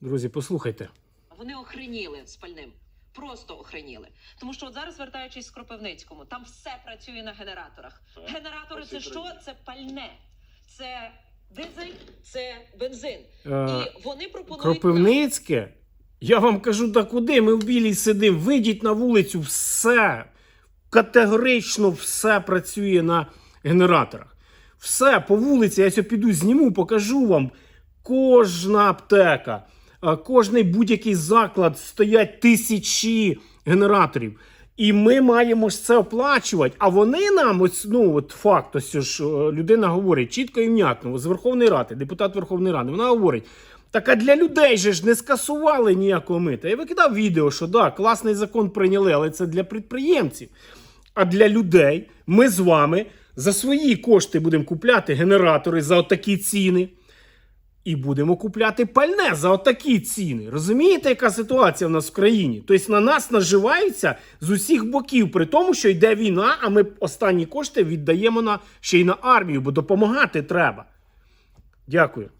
Друзі, послухайте. Вони охреніли з пальним. Просто охреніли. Тому що от зараз, вертаючись з Кропивницькому, там все працює на генераторах. Генератори це що? Це пальне, це дизель, це бензин. Е, І вони пропонують Кропивницьке, я вам кажу, та куди? Ми в білій сидимо. Вийдіть на вулицю, все. Категорично все працює на генераторах. Все по вулиці, я сьогодні піду, зніму, покажу вам. Кожна аптека, кожний будь-який заклад стоять тисячі генераторів. І ми маємо ж це оплачувати. А вони нам, ось ну от факт, ось ж е, людина говорить чітко і внятно з Верховної Ради, депутат Верховної Ради, вона говорить. Так а для людей же ж не скасували ніякого мита. Я викидав відео, що да, класний закон прийняли, але це для підприємців. А для людей ми з вами за свої кошти будемо купляти генератори за отакі ціни. І будемо купляти пальне за отакі ціни. Розумієте, яка ситуація в нас в країні? Тобто на нас наживаються з усіх боків, при тому, що йде війна, а ми останні кошти віддаємо на ще й на армію, бо допомагати треба. Дякую.